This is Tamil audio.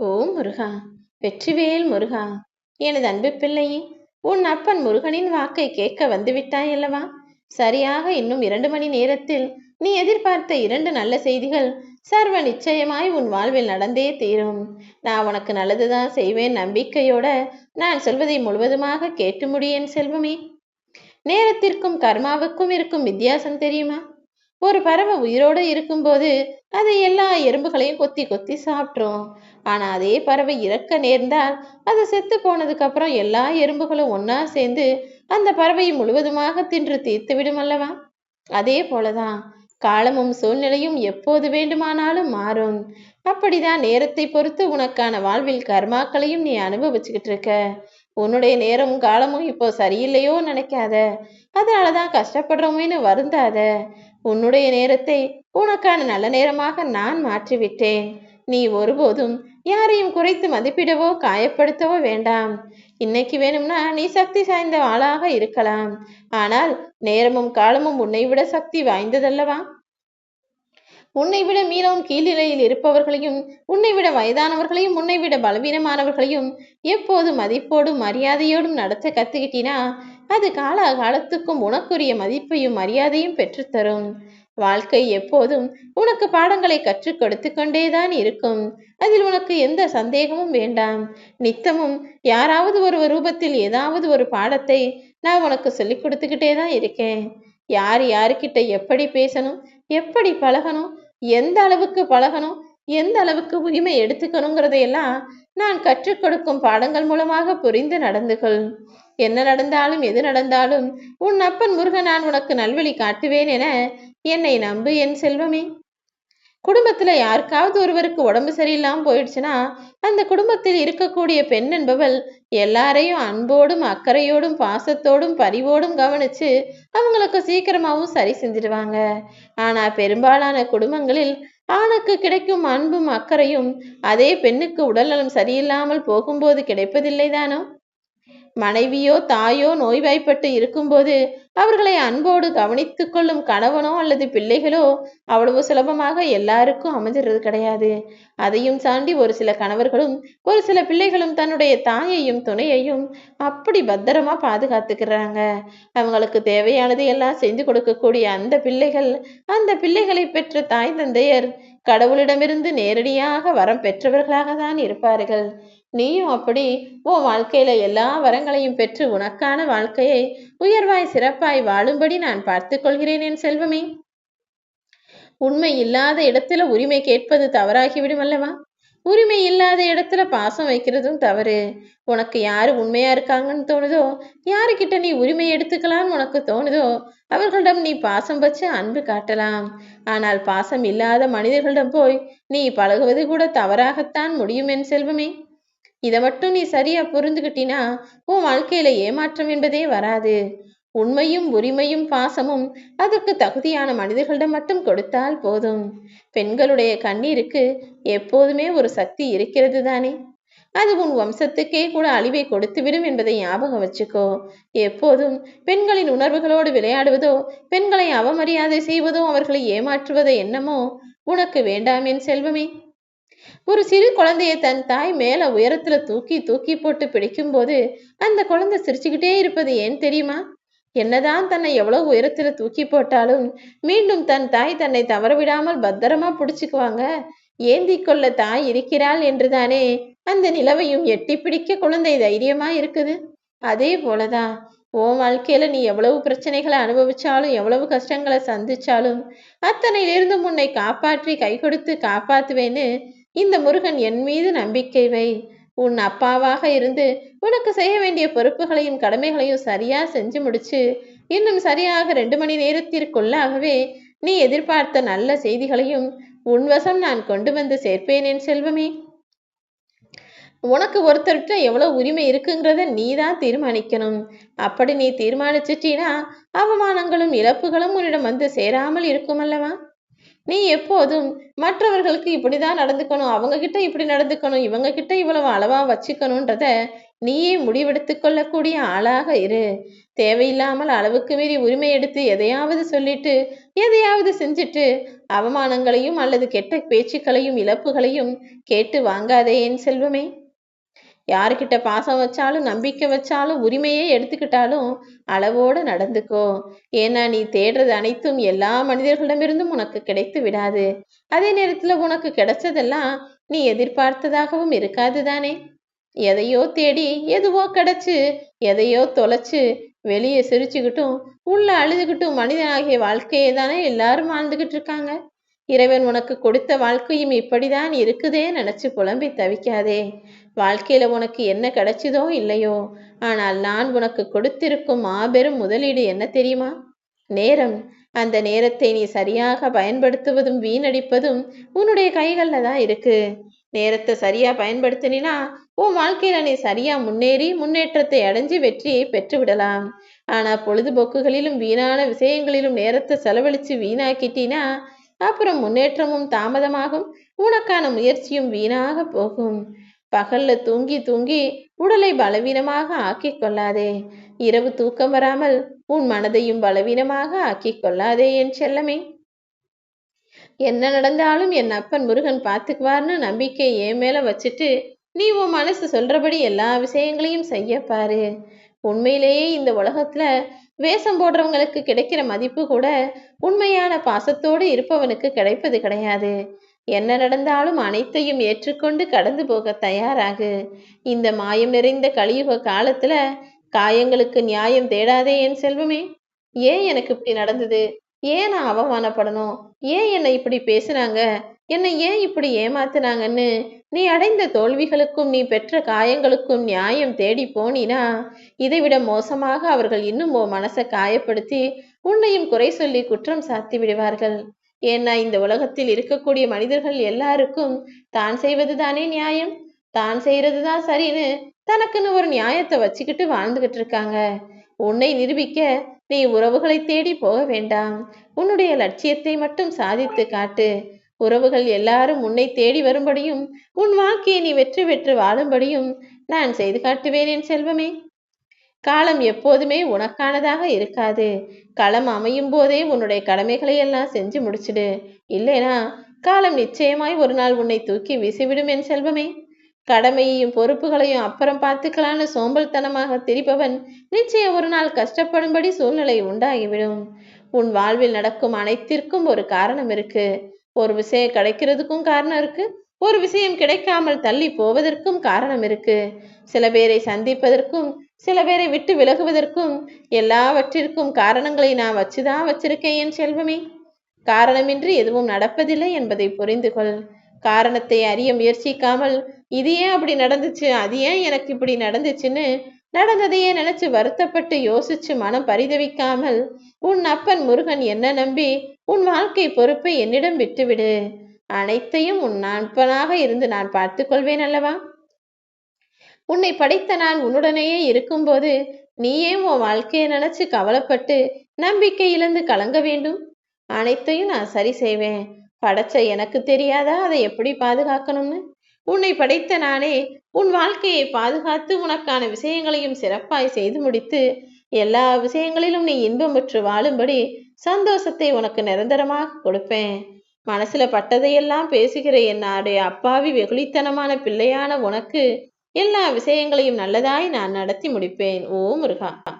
ஓ முருகா வெற்றிவேல் முருகா எனது அன்பு பிள்ளையே உன் அப்பன் முருகனின் வாக்கை கேட்க வந்துவிட்டாய் அல்லவா? சரியாக இன்னும் இரண்டு மணி நேரத்தில் நீ எதிர்பார்த்த இரண்டு நல்ல செய்திகள் சர்வ நிச்சயமாய் உன் வாழ்வில் நடந்தே தீரும். நான் உனக்கு நல்லதுதான் செய்வேன் நம்பிக்கையோட நான் சொல்வதை முழுவதுமாக கேட்டு முடியேன் செல்வமே. நேரத்திற்கும் கர்மாவுக்கும் இருக்கும் வித்தியாசம் தெரியுமா? ஒரு பறவை உயிரோடு இருக்கும்போது அது எல்லா எறும்புகளையும் கொத்தி கொத்தி சாப்பிட்ரும் ஆனால் அதே பறவை இறக்க நேர்ந்தால் அது செத்து போனதுக்கப்புறம் எல்லா எறும்புகளும் ஒன்னா சேர்ந்து அந்த பறவையை முழுவதுமாக தின்று தீர்த்து விடும் அல்லவா? அதே போலதான் காலமும் சூழ்நிலையும் எப்போது வேண்டுமானாலும் மாறும். அப்படிதான் நேரத்தை பொறுத்து உனக்கான வாழ்வில் கர்மாக்களையும் நீ அனுபவிச்சுக்கிட்டு இருக்க. உன்னுடைய நேரமும் காலமும் இப்போ சரியில்லையோ நினைக்காத. அதனாலதான் கஷ்டப்படுறோமேனு வருந்தாத. உன்னுடைய நேரத்தை உனக்கான நல்ல நேரமாக நான் மாற்றிவிட்டேன். நீ ஒருபோதும் யாரையும் குறைத்து மதிப்பிடவோ காயப்படுத்தவோ வேண்டாம். இன்னைக்கு வேணும்னா நீ சக்தி சாய்ந்த ஆளாக இருக்கலாம். ஆனால் நேரமும் காலமும் உன்னை விட சக்தி வாய்ந்ததல்லவா? உன்னை விட மீளவும் கீழ்நிலையில் இருப்பவர்களையும் உன்னை விட வயதானவர்களையும் உன்னை விட பலவீனமானவர்களையும் எப்போது மதிப்போடும் மரியாதையோடும் நடத்த கத்துக்கிட்டினா அது கால காலத்துக்கும் உனக்குரிய மதிப்பையும் மரியாதையும் பெற்றுத்தரும். வாழ்க்கை எப்போதும் உனக்கு பாடங்களை கற்றுக் கொடுத்து கொண்டேதான் இருக்கும். அதில் உனக்கு எந்த சந்தேகமும் வேண்டாம். நித்தமும் யாராவது ஒரு ரூபத்தில் ஏதாவது ஒரு பாடத்தை நான் உனக்கு சொல்லிக் கொடுத்துக்கிட்டே தான் இருக்கேன். யார் யாருக்கிட்ட எப்படி பேசணும் எப்படி பழகணும் எந்த அளவுக்கு பழகணும் எந்த அளவுக்கு உரிமை எடுத்துக்கணுங்கிறதையெல்லாம் நான் கற்றுக் கொடுக்கும் பாடங்கள் மூலமாக புரிந்து நடந்து கொள் என்ன நடந்தாலும் எது நடந்தாலும் உன் அப்பன் முருகன் நான் உனக்கு நல்வழி காட்டுவேன் என என்னை நம்பு என் செல்வமே. குடும்பத்துல யாருக்காவது ஒருவருக்கு உடம்பு சரியில்லாம போயிடுச்சுன்னா அந்த குடும்பத்தில் இருக்கக்கூடிய பெண் என்பவள் எல்லாரையும் அன்போடும் அக்கறையோடும் பாசத்தோடும் பரிவோடும் கவனிச்சு அவங்களுக்கு சீக்கிரமாவும் சரி செஞ்சிடுவாங்க. ஆனா பெரும்பாலான குடும்பங்களில் ஆணுக்கு கிடைக்கும் அன்பும் அக்கறையும் அதே பெண்ணுக்கு உடல்நலம் சரியில்லாமல் போகும்போது கிடைப்பதில்லை தானோ மனைவியோ தாயோ நோய்வாய்ப்பட்டு இருக்கும்போது அவர்களை அன்போடு கவனித்துக் கொள்ளும் கணவனோ அல்லது பிள்ளைகளோ அவ்வளவு சுலபமாக எல்லாருக்கும் அமைஞ்சிறது கிடையாது. அதையும் தாண்டி ஒரு சில கணவர்களும் ஒரு சில பிள்ளைகளும் தன்னுடைய தாயையும் துணையையும் அப்படி பத்திரமா பாதுகாத்துக்கிறாங்க. அவங்களுக்கு தேவையானதை எல்லாம் செஞ்சு கொடுக்கக்கூடிய அந்த பிள்ளைகள் அந்த பிள்ளைகளை பெற்ற தாய் தந்தையர் கடவுளிடமிருந்து நேரடியாக வரம் பெற்றவர்களாக தான் இருப்பார்கள். நீயும் அப்படி உன் வாழ்க்கையில எல்லா வரங்களையும் பெற்று உனக்கான வாழ்க்கையை உயர்வாய் சிறப்பாய் வாழும்படி நான் பார்த்து கொள்கிறேன் என் செல்வமே. உண்மை இல்லாத இடத்துல உரிமை கேட்பது தவறாகிவிடும் அல்லவா? உரிமை இல்லாத இடத்துல பாசம் வைக்கிறதும் தவறு. உனக்கு யாரு உண்மையா இருக்காங்கன்னு தோணுதோ யாருக்கிட்ட நீ உரிமை எடுத்துக்கலாம்னு உனக்கு தோணுதோ அவர்களிடம் நீ பாசம் வச்சு அன்பு காட்டலாம். ஆனால் பாசம் இல்லாத மனிதர்களிடம் போய் நீ பழகுவது கூட தவறாகத்தான் முடியும் என் செல்வமே. இதை மட்டும் நீ சரியா புரிந்துகிட்டினா உன் வாழ்க்கையில ஏமாற்றம் என்பதே வராது. உண்மையும் உரிமையும் பாசமும் அதற்கு தகுதியான மனிதர்களிடம் மட்டும் கொடுத்தால் போதும். பெண்களுடைய கண்ணீருக்கு எப்போதுமே ஒரு சக்தி இருக்கிறது தானே? அது உன் வம்சத்துக்கே கூட அழிவை கொடுத்துவிடும் என்பதை ஞாபகம் வச்சுக்கோ. எப்போதும் பெண்களின் உணர்வுகளோடு விளையாடுவதோ பெண்களை அவமரியாதை செய்வதோ அவர்களை ஏமாற்றுவதோ என்னமோ உனக்கு வேண்டாம் என் செல்வமே. ஒரு சிறு குழந்தைய தன் தாய் மேல உயரத்துல தூக்கி தூக்கி போட்டு பிடிக்கும் போது அந்த குழந்தை சிரிச்சுக்கிட்டே இருப்பது ஏன் தெரியுமா? என்னதான் தன்னை எவ்வளவு உயரத்துல தூக்கி போட்டாலும் மீண்டும் தன் தாய் தன்னை தவறவிடாமல் பத்திரமா பிடிச்சுக்குவாங்க. ஏந்தி கொள்ள தாய் இருக்கிறாள் என்றுதானே அந்த நிலவையும் எட்டி பிடிக்க குழந்தை தைரியமா இருக்குது. அதே போலதான் உன் வாழ்க்கையில நீ எவ்வளவு பிரச்சனைகளை அனுபவிச்சாலும் எவ்வளவு கஷ்டங்களை சந்திச்சாலும் அத்தனையிலிருந்து உன்னை காப்பாற்றி கை கொடுத்து காப்பாத்துவேன்னு இந்த முருகன் என் மீது நம்பிக்கை வை. உன் அப்பாவாக இருந்து உனக்கு செய்ய வேண்டிய பொறுப்புகளையும் கடமைகளையும் சரியா செஞ்சு முடிச்சு இன்னும் சரியாக ரெண்டு மணி நேரத்திற்குள்ளாகவே நீ எதிர்பார்த்த நல்ல செய்திகளையும் உன்வசம் நான் கொண்டு வந்து சேர்ப்பேன் என் செல்வமே. உனக்கு ஒருத்தர்கிட்ட எவ்வளவு உரிமை இருக்குங்கிறத நீ தான் தீர்மானிக்கணும். அப்படி நீ தீர்மானிச்சிட்டீனா அவமானங்களும் இழப்புகளும் உன்னிடம் வந்து சேராமல் இருக்கும் அல்லவா? நீ எப்போதும் மற்றவர்களுக்கு இப்படிதான் நடந்துக்கணும் அவங்க கிட்ட இப்படி நடந்துக்கணும் இவங்க கிட்ட இவ்வளவு அளவா வச்சுக்கணும்ன்றத நீயே முடிவெடுத்து கொள்ளக்கூடிய ஆளாக இரு. தேவையில்லாமல் அளவுக்கு மீறி உரிமை எடுத்து எதையாவது சொல்லிட்டு எதையாவது செஞ்சுட்டு அவமானங்களையும் அல்லது கெட்ட பேச்சுக்களையும் இழப்புகளையும் கேட்டு வாங்காதே என் செல்வமே. யாருக்கிட்ட பாசம் வச்சாலும் நம்பிக்கை வச்சாலும் உரிமையே எடுத்துக்கிட்டாலும் அளவோடு நடந்துக்கோ. ஏன்னா நீ தேடுறது அனைத்தும் எல்லா மனிதர்களிடமிருந்தும் உனக்கு கிடைத்து விடாது. அதே நேரத்துல உனக்கு கிடைச்சதெல்லாம் நீ எதிர்பார்த்ததாகவும் இருக்காது தானே. எதையோ தேடி எதுவோ கிடைச்சு எதையோ தொலைச்சு வெளியே சிரிச்சுக்கிட்டும் உள்ள அழுதுகிட்டும் மனிதனாகிய வாழ்க்கையை தானே எல்லாரும் வாழ்ந்துகிட்டு இருக்காங்க. இறைவன் உனக்கு கொடுத்த வாழ்க்கையும் இப்படிதான் இருக்குதே நினைச்சு புலம்பி தவிக்காதே. வாழ்க்கையில உனக்கு என்ன கிடைச்சதோ இல்லையோ ஆனால் நான் உனக்கு கொடுத்திருக்கும் மாபெரும் முதலீடு என்ன தெரியுமா? நேரம். அந்த நேரத்தை நீ சரியாக பயன்படுத்துவதும் வீணடிப்பதும் உன்னுடைய கைகள்ல தான் இருக்கு. நேரத்தை சரியா பயன்படுத்தினா உன் வாழ்க்கையில நீ சரியா முன்னேறி முன்னேற்றத்தை அடைஞ்சு வெற்றியை பெற்று விடலாம். ஆனா பொழுதுபோக்குகளிலும் வீணான விஷயங்களிலும் நேரத்தை செலவழிச்சு வீணாக்கிட்டினா அப்புறம் முன்னேற்றமும் தாமதமாகும் உனக்கான முயற்சியும் வீணாக போகும். பகல்ல தூங்கி தூங்கி உடலை பலவீனமாக ஆக்கிக் கொள்ளாதே. இரவு தூக்கம் வராமல் உன் மனதையும் பலவீனமாக ஆக்கிக் கொள்ளாதே என் செல்லமே. என்ன நடந்தாலும் என் அப்பன் முருகன் பார்த்துக்குவார்னு நம்பிக்கை ஏன் மேல வச்சுட்டு நீ உன் மனசு சொல்றபடி எல்லா விஷயங்களையும் செய்ய பாரு. உண்மையிலேயே இந்த உலகத்துல வேஷம் போடுறவங்களுக்கு கிடைக்கிற மதிப்பு கூட உண்மையான பாசத்தோடு இருப்பவனுக்கு கிடைப்பது கிடையாது. என்ன நடந்தாலும் அனைத்தையும் ஏற்றுக்கொண்டு கடந்து போக தயாராகு. இந்த மாயம் நிறைந்த கலியுக காலத்துல காயங்களுக்கு நியாயம் தேடாதே என் செல்வமே. ஏன் எனக்கு இப்படி நடந்தது? ஏன் நான் அவமானப்படணும்? ஏன் என்னை இப்படி பேசுனாங்க? என்னை ஏன் இப்படி ஏமாத்துனாங்கன்னு? நீ அடைந்த தோல்விகளுக்கும் நீ பெற்ற காயங்களுக்கும் நியாயம் தேடி போனினா இதைவிட மோசமாக அவர்கள் இன்னும் உன் மனசை காயப்படுத்தி உன்னையும் குறை சொல்லி குற்றம் சாத்தி விடுவார்கள் ஏன்னா இந்த உலகத்தில் இருக்கக்கூடிய மனிதர்கள் எல்லாருக்கும் தான் செய்வது தானே நியாயம்? தான் செய்யறது தான் சரின்னு தனக்குன்னு ஒரு நியாயத்தை வச்சுக்கிட்டு வாழ்ந்துகிட்டு இருக்காங்க. உன்னை நிரூபிக்க நீ உறவுகளை தேடி போக வேண்டாம். உன்னுடைய லட்சியத்தை மட்டும் சாதித்து காட்டு. உறவுகள் எல்லாரும் உன்னை தேடி வரும்படியும் உன் வாழ்க்கையை நீ வெற்றி பெற்று வாழும்படியும் நான் செய்து காட்டுவேன் என் செல்வமே. காலம் எப்போதுமே உனக்கானதாக இருக்காது. களம் அமையும் போதே உன்னுடைய கடமைகளை எல்லாம் செஞ்சு முடிச்சிடு. இல்லைனா காலம் நிச்சயமாய் ஒரு நாள் உன்னை தூக்கி வீசிவிடும் என் செல்வமே. கடமையையும் பொறுப்புகளையும் அப்புறம் பார்த்துக்கலான்னு சோம்பல்தனமாக திரிப்பவன் நிச்சயம் ஒரு நாள் கஷ்டப்படும்படி சூழ்நிலை உண்டாகிவிடும். உன் வாழ்வில் நடக்கும் அனைத்திற்கும் ஒரு காரணம் இருக்கு. ஒரு விஷயம் கிடைக்கிறதுக்கும் காரணம் இருக்கு. ஒரு விஷயம் கிடைக்காமல் தள்ளி போவதற்கும் காரணம் இருக்கு. சில பேரை சந்திப்பதற்கும் சில பேரை விட்டு விலகுவதற்கும் எல்லாவற்றிற்கும் காரணங்களை நான் வச்சுதான் வச்சிருக்கேன் என் செல்வமே. காரணமின்றி எதுவும் நடப்பதில்லை என்பதை புரிந்து கொள் காரணத்தை அறிய முயற்சிக்காமல் இது ஏன் அப்படி நடந்துச்சு? அது ஏன் எனக்கு இப்படி நடந்துச்சுன்னு நடந்ததையே நினைச்சு வருத்தப்பட்டு யோசிச்சு மனம் பரிதவிக்காமல் உன் அப்பன் முருகன் என்ன நம்பி உன் வாழ்க்கை பொறுப்பை என்னிடம் விட்டுவிடு. அனைத்தையும் உன் நண்பனாக இருந்து நான் பார்த்துக் கொள்வேன் அல்லவா? உன்னை படைத்த நான் உன்னுடனேயே இருக்கும்போது நீயே உன் வாழ்க்கையை நினைச்சு கவலைப்பட்டு நம்பிக்கை இழந்து கலங்க வேண்டும். அனைத்தையும் நான் சரி செய்வேன். படைச்ச எனக்கு தெரியாதா? அதை எப்படி பாதுகாக்கணும்னு? உன்னை படைத்த நானே உன் வாழ்க்கையை பாதுகாத்து உனக்கான விஷயங்களையும் சிறப்பாய் செய்து முடித்து எல்லா விஷயங்களிலும் நீ இன்பமுற்று வாழும்படி சந்தோஷத்தை உனக்கு நிரந்தரமாக கொடுப்பேன். மனசுல பட்டதையெல்லாம் பேசுகிற என்னுடைய அப்பாவி வெகுளித்தனமான பிள்ளையான உனக்கு எல்லா விஷயங்களையும் நல்லதாய் நான் நடத்தி முடிப்பேன். ஓ முருகா.